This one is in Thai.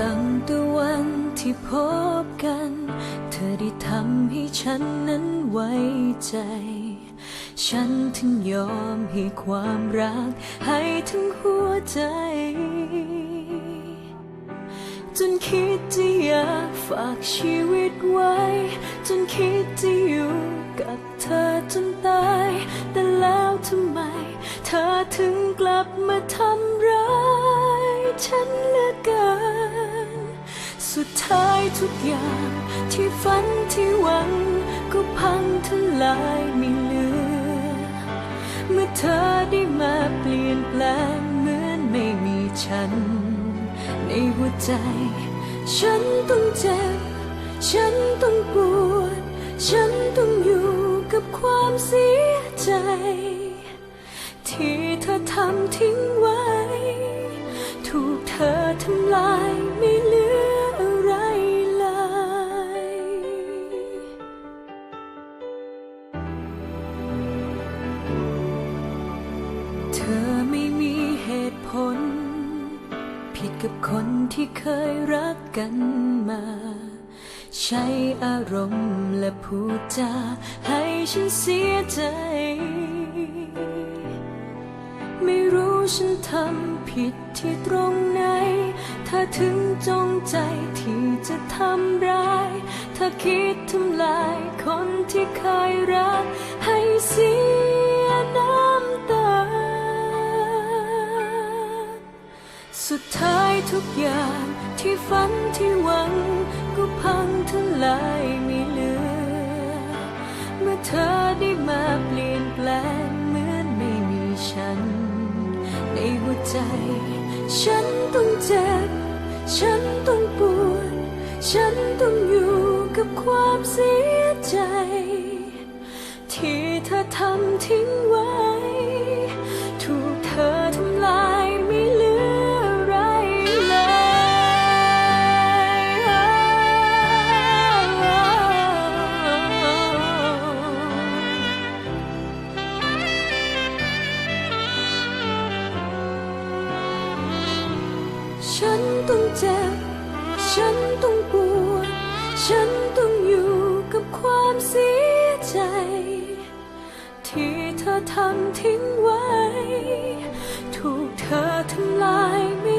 ตั้งแต่วันที่พบกัน เธอได้ทำให้ฉันนั้นไว้ใจ ฉันถึงยอมให้ความรัก ให้ทั้งหัวใจ จนคิดจะอยากฝากชีวิตไว้ จนคิดจะอยู่กับเธอจนตาย แต่แล้วทำไม เธอถึงกลับมาทำร้าย ฉันเหลือเกิน สุดท้ายทุกอย่าง ที่ฝันที่หวัง ก็พังทลายไม่เหลือ เมื่อเธอได้มาเปลี่ยนแปลงเหมือนไม่มีฉัน ในหัวใจ ฉันต้องเจ็บ ฉันต้องปวด ฉันต้องอยู่กับความเสียใจ ที่เธอทำทิ้งไว้ ถูกเธอทำลาย กับคนที่เคยรักกันมา ใช้อารมณ์และพูดจาให้ฉันเสียใจ ไม่รู้ฉันทำผิดที่ตรงไหน ถ้าถึงจงใจที่จะทำร้าย ถ้าคิดทำลายคนที่เคยรักให้เสีย ทุกอย่างที่ฝันที่หวัง ก็พังทลายไม่เหลือ เมื่อเธอได้มาเปลี่ยนแปลงเหมือนไม่มีฉัน ในหัวใจ ฉันต้องเจ็บ ฉันต้องปวด ฉันต้องอยู่กับความเสียใจ ที่เธอทำทิ้งไว้ ที่เธอทำทิ้งไว้ ถูกเธอทำลาย